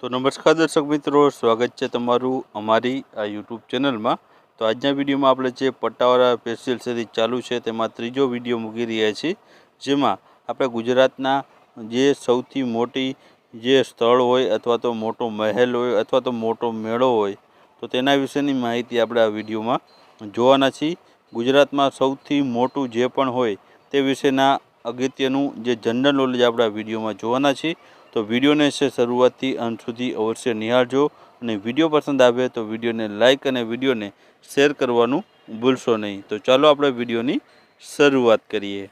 તો નમસ્કાર દર્શક મિત્રો, સ્વાગત છે તમારું અમારી આ યુટ્યુબ ચેનલમાં. તો આજના વિડીયોમાં આપણે જે પટ્ટાવાળા સ્પેશિયલ સિરીઝ ચાલુ છે, તેમાં ત્રીજો વીડિયો મૂકી રહ્યા છીએ, જેમાં આપણે ગુજરાતના જે સૌથી મોટી જે સ્થળ હોય અથવા તો મોટો મહેલ હોય અથવા તો મોટો મેળો હોય, તો તેના વિશેની માહિતી આપણે આ વિડીયોમાં જોવાના છીએ. ગુજરાતમાં સૌથી મોટું જે પણ હોય તે વિશેના અગત્યનું જે જનરલ નોલેજ આપણે આ વિડીયોમાં જોવાના છીએ. તો વિડીયોને છે શરૂઆતથી અંત સુધી અવશ્ય નિહાળજો અને વીડિયો પસંદ આવે તો વિડીયોને લાઇક અને વિડીયોને શેર કરવાનું ભૂલશો નહીં. તો ચાલો આપણે વિડીયોની શરૂઆત કરીએ.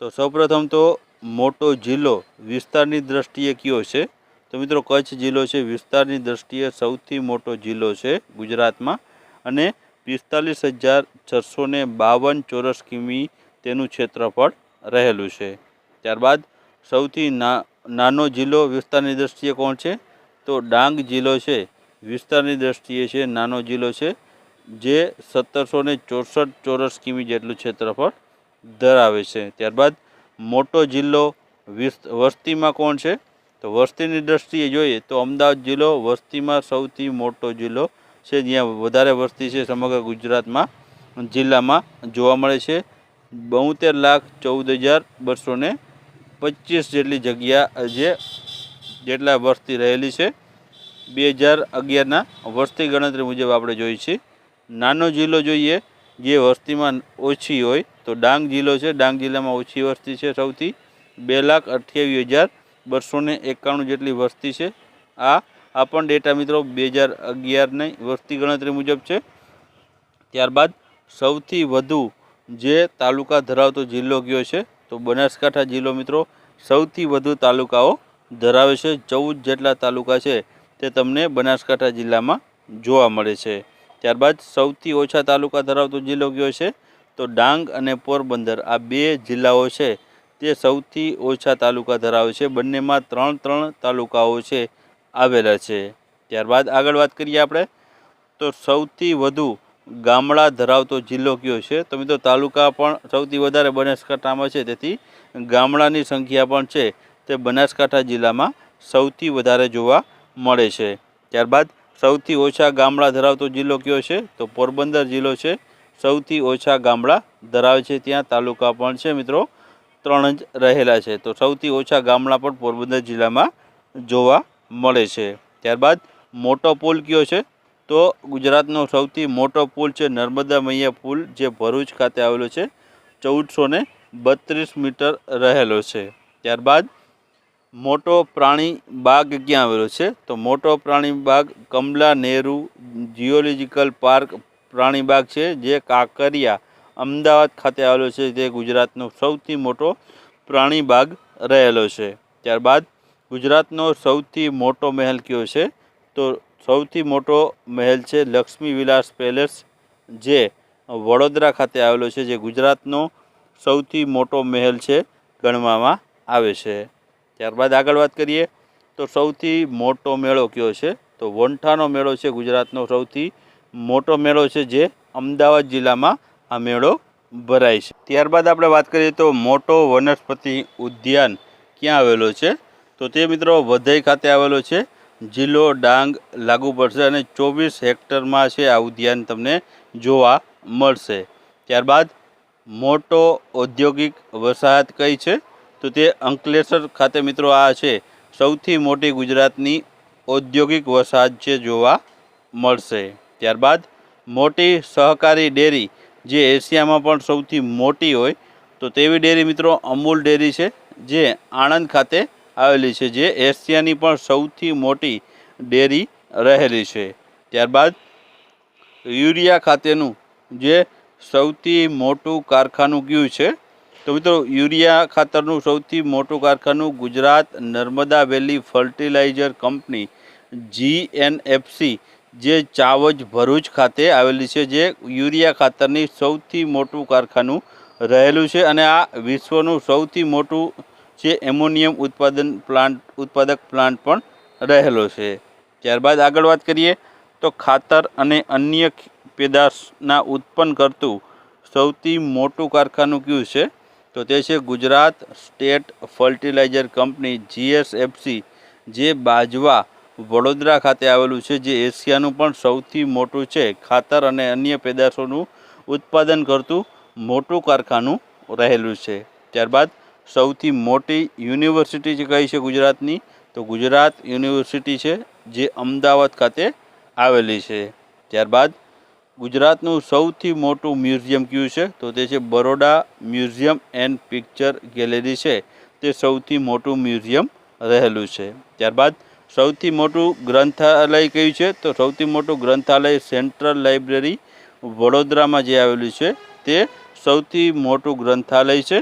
તો સૌપ્રથમ તો મોટો જિલ્લો વિસ્તારની દ્રષ્ટિએ કયો છે? તો મિત્રો કચ્છ જિલ્લો છે, વિસ્તારની દ્રષ્ટિએ સૌથી મોટો જિલ્લો છે ગુજરાતમાં અને પિસ્તાલીસ હજાર છસો ને બાવન ચોરસ કિમી તેનું ક્ષેત્રફળ રહેલું છે. ત્યારબાદ સૌથી ના નાનો જિલ્લો વિસ્તારની દ્રષ્ટિએ કોણ છે? તો ડાંગ જિલ્લો છે. વિસ્તારની દ્રષ્ટિએ છે નાનો જિલ્લો છે, જે સત્તરસો ને ચોસઠ ચોરસ કિમી જેટલું ક્ષેત્રફળ ધરાવે છે. ત્યારબાદ મોટો જિલ્લો વિસ- વસ્તીમાં કોણ છે? તો વસ્તીની દ્રષ્ટિએ જોઈએ તો અમદાવાદ જિલ્લો વસ્તીમાં સૌથી મોટો જિલ્લો છે. જ્યાં વધારે વસ્તી છે સમગ્ર ગુજરાતમાં, જિલ્લામાં જોવા મળે છે. બોતેર લાખ ચૌદ હજાર બસો ને પચીસ જેટલી જગ્યા જે જેટલા વસ્તી રહેલી છે. બે હજાર અગિયારના વસ્તી ગણતરી મુજબ આપણે જોઈએ છીએ નાનો જિલ્લો જોઈએ, જે વસ્તીમાં ઓછી હોય તો ડાંગ જિલ્લો છે. ડાંગ જિલ્લામાં ઓછી વસ્તી છે સૌથી. બે લાખ અઠ્યાવીસ હજાર બસો એકાણું જેટલી વસ્તી છે. આ આ પણ ડેટા મિત્રો બે હજાર અગિયારની વસ્તી ગણતરી મુજબ છે. ત્યારબાદ સૌથી વધુ જે તાલુકા ધરાવતો જિલ્લો કયો છે? તો બનાસકાંઠા જિલ્લો મિત્રો સૌથી વધુ તાલુકાઓ ધરાવે છે. ચૌદ જેટલા તાલુકા છે તે તમને બનાસકાંઠા જિલ્લામાં જોવા મળે છે. ત્યારબાદ સૌથી ઓછા તાલુકા ધરાવતો જિલ્લો કયો છે? તો ડાંગ અને પોરબંદર આ બે જિલ્લાઓ છે તે સૌથી ઓછા તાલુકા ધરાવે છે. બંનેમાં ત્રણ ત્રણ તાલુકાઓ છે આવેલા છે. ત્યારબાદ આગળ વાત કરીએ આપણે તો સૌથી વધુ ગામડા ધરાવતો જિલ્લો કયો છે? તો મિત્રો, તાલુકા પણ સૌથી વધારે બનાસકાંઠામાં છે. તેથી ગામડાની સંખ્યા પણ છે તે બનાસકાંઠા જિલ્લામાં સૌથી વધારે જોવા મળે છે. ત્યારબાદ, સૌથી ઓછા ગામડા ધરાવતો જિલ્લો કયો છે? તો પોરબંદર જિલ્લો છે. સૌથી ઓછા ગામડા ધરાવે છે ત્યાં તાલુકા પણ છે મિત્રો, ત્રણ જ રહેલા છે. તો સૌથી ઓછા ગામડા પણ પોરબંદર જિલ્લામાં જોવા મળે છે. ત્યારબાદ, મોટો પુલ કયો છે? તો ગુજરાતનો સૌથી મોટો પુલ છે નર્મદા મૈયા પુલ, જે ભરૂચ ખાતે આવેલો છે. ચૌદસો બત્રીસ મીટર રહેલો છે. ત્યારબાદ મોટો પ્રાણી બાગ ક્યાં આવેલો છે? તો મોટો પ્રાણી બાગ કમલા નેહરુ જિયોલોજીકલ પાર્ક પ્રાણી બાગ છે, જે કાંકરિયા અમદાવાદ ખાતે આવેલો છે તે ગુજરાતનો સૌથી મોટો પ્રાણી બાગ રહેલો છે. ત્યારબાદ ગુજરાતનો સૌથી મોટો મહેલ કયો છે? તો સૌથી મોટો મહેલ છે લક્ષ્મી વિલાસ પેલેસ, જે વડોદરા ખાતે આવેલો છે, જે ગુજરાતનો સૌથી મોટો મહેલ છે, ગણવામાં આવે છે. ત્યારબાદ આગળ વાત કરીએ, તો સૌથી મોટો મેળો કયો છે? તો વંઠાનો મેળો છે, ગુજરાતનો સૌથી મોટો મેળો છે, જે અમદાવાદ જિલ્લામાં આ મેળો ભરાય છે. ત્યારબાદ આપણે વાત કરીએ તો મોટો વનસ્પતિ ઉદ્યાન ક્યાં આવેલો છે? તો તે મિત્રો વધઈ ખાતે આવેલો છે જિલ્લો ડાંગ લાગુ પડશે અને ચોવીસ હેક્ટરમાં છે આ ઉદ્યાન તમને જોવા મળશે. ત્યારબાદ મોટો ઔદ્યોગિક વસાહત કઈ છે? તો તે અંકલેશ્વર ખાતે મિત્રો આ છે. સૌથી મોટી ગુજરાતની ઔદ્યોગિક વસાહત છે જોવા મળશે. ત્યારબાદ મોટી સહકારી ડેરી, જે એશિયામાં પણ સૌથી મોટી હોય, તો તેવી ડેરી મિત્રો અમૂલ ડેરી છે, જે આણંદ ખાતે આવેલી છે, જે એશિયાની પણ સૌથી મોટી ડેરી રહેલી છે. ત્યારબાદ યુરિયા ખાતેનું જે સૌથી મોટું કારખાનું કયું છે? તો મિત્રો, યુરિયા ખાતરનું સૌથી મોટું કારખાનું Gujarat Narmada valley fertiliser company, GNFC, જે ચાવજ ભરૂચ ખાતે આવેલી છે, જે યુરિયા ખાતરની સૌથી મોટું કારખાનું રહેલું છે. અને આ વિશ્વનું સૌથી મોટું જે એમોનિયમ ઉત્પાદન પ્લાન્ટ, ઉત્પાદક પ્લાન્ટ પણ રહેલો છે. ત્યારબાદ આગળ વાત કરીએ તો ખાતર અને અન્ય પેદાશના ઉત્પન્ન કરતું સૌથી મોટું કારખાનું કયું છે? તો તે છે Gujarat state fertiliser company GSFC, જે બાજવા વડોદરા ખાતે આવેલું છે, જે એશિયાનું પણ સૌથી મોટું છે. ખાતર અને અન્ય પેદાશોનું ઉત્પાદન કરતું મોટું કારખાનું રહેલું છે. ત્યારબાદ સૌથી મોટી યુનિવર્સિટી જે કઈ છે ગુજરાતની? તો ગુજરાત યુનિવર્સિટી છે જે અમદાવાદ ખાતે આવેલી છે. ત્યારબાદ ગુજરાતનું સૌથી મોટું મ્યુઝિયમ કયું છે? તો તે છે Baroda museum and picture gallery છે. તે સૌથી મોટું મ્યુઝિયમ રહેલું છે. ત્યારબાદ સૌથી મોટું ગ્રંથાલય કયું છે? તો સૌથી મોટું ગ્રંથાલય સેન્ટ્રલ લાઇબ્રેરી વડોદરામાં જે આવેલું છે તે સૌથી મોટું ગ્રંથાલય છે.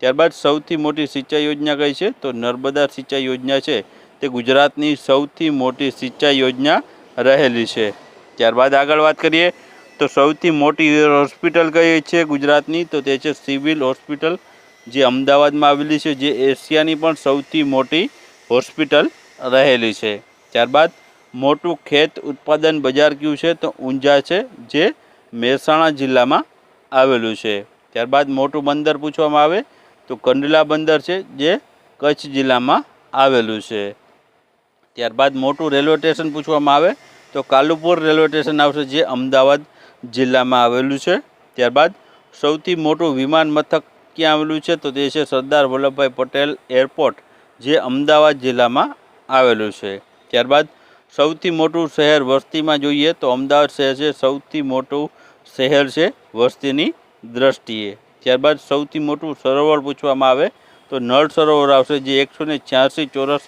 ત્યારબાદ સૌથી મોટી સિંચાઈ યોજના કઈ છે? તો નર્મદા સિંચાઈ યોજના છે. તે ગુજરાતની સૌથી મોટી સિંચાઈ યોજના રહેલી છે. ત્યારબાદ આગળ વાત કરીએ, તો સૌથી મોટી હોસ્પિટલ કઈ છે ગુજરાતની? તો તે છે સિવિલ હોસ્પિટલ, જે અમદાવાદમાં આવેલી છે, જે એશિયાની પણ સૌથી મોટી હોસ્પિટલ રહેલી છે. ત્યારબાદ મોટું ખેત ઉત્પાદન બજાર કયું છે? તો ઊંઝા છે, જે મહેસાણા જિલ્લામાં આવેલું છે. ત્યારબાદ મોટું બંદર પૂછવામાં આવે તો કંડલા બંદર છે જે કચ્છ જિલ્લામાં આવેલું છે. ત્યારબાદ મોટું રેલવે સ્ટેશન પૂછવામાં આવે તો કાલુપુર રેલવે સ્ટેશન આવશે જે અમદાવાદ જિલ્લામાં આવેલું છે. ત્યારબાદ સૌથી મોટું વિમાન મથક ક્યાં આવેલું છે તો તે છે સરદાર વલ્લભભાઈ પટેલ એરપોર્ટ, જે અમદાવાદ જિલ્લામાં આવેલું છે. ત્યારબાદ સૌથી મોટું શહેર વસ્તીમાં જોઈએ તો અમદાવાદ શહેર છે. સૌથી મોટું શહેર છે વસ્તીની દ્રષ્ટિએ. ત્યારબાદ સૌથી મોટું સરોવર પૂછવામાં આવે તો નળ સરોવર આવશે જે એકસો ને છ્યાસી ચોરસ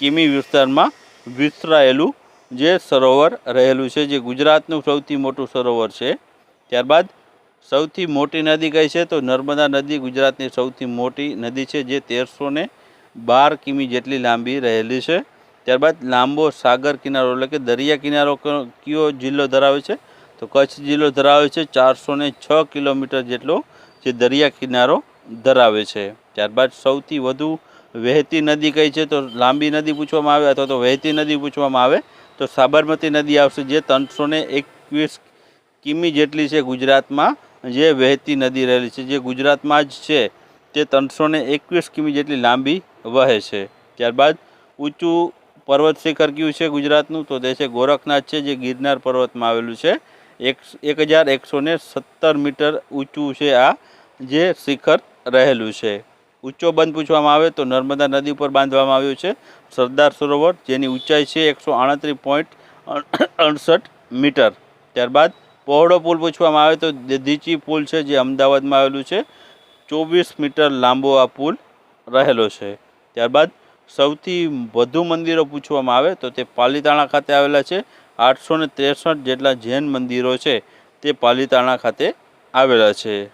કિમી વિસ્તારમાં વિસ્તરાયેલું જે સરોવર રહેલું છે, જે ગુજરાતનું સૌથી મોટું સરોવર છે. ત્યારબાદ સૌથી મોટી નદી કઈ છે તો નર્મદા નદી ગુજરાતની સૌથી મોટી નદી છે, જે તેરસો ને બાર કિમી જેટલી લાંબી રહેલી છે. ત્યારબાદ લાંબો સાગર કિનારો એટલે કે દરિયા કિનારો કયો જિલ્લો ધરાવે છે? તો કચ્છ જિલ્લો ધરાવે છે ચારસો છ કિલોમીટર જેટલો જે દરિયા કિનારો ધરાવે છે. ત્યારબાદ સૌથી વધુ વહેતી નદી કઈ છે તો લાંબી નદી પૂછવામાં આવે અથવા તો વહેતી નદી પૂછવામાં આવે તો સાબરમતી નદી આવશે જે ત્રણસો એકવીસ કિમી જેટલી છે ગુજરાતમાં જે વહેતી નદી રહેલી છે. જે ગુજરાતમાં જ છે તે ત્રણસો એકવીસ કિમી જેટલી લાંબી વહે છે. ત્યારબાદ ઊંચું પર્વત શિખર કયું છે ગુજરાતનું તો તે છે ગોરખનાથ છે જે ગિરનાર પર્વતમાં આવેલું છે. એક હજાર એકસો ને સત્તર મીટર ઊંચું છે આ, જે શિખર રહેલું છે. ઊંચો બંધ પૂછવામાં આવે તો નર્મદા નદી પર બાંધવામાં આવ્યું છે સરદાર સરોવર, જેની ઊંચાઈ છે એકસો આડત્રીસ પોઈન્ટ અડસઠ મીટર. ત્યારબાદ પહોળો પુલ પૂછવામાં આવે તો દીચી પુલ છે જે અમદાવાદમાં આવેલું છે, ચોવીસ મીટર લાંબો આ પુલ રહેલો છે. ત્યારબાદ સૌથી વધુ મંદિરો પૂછવામાં આવે તો તે પાલીતાણા ખાતે આવેલા છે આઠસો ને ત્રેસઠ જેટલા જૈન મંદિરો છે તે પાલીતાણા ખાતે આવેલા છે.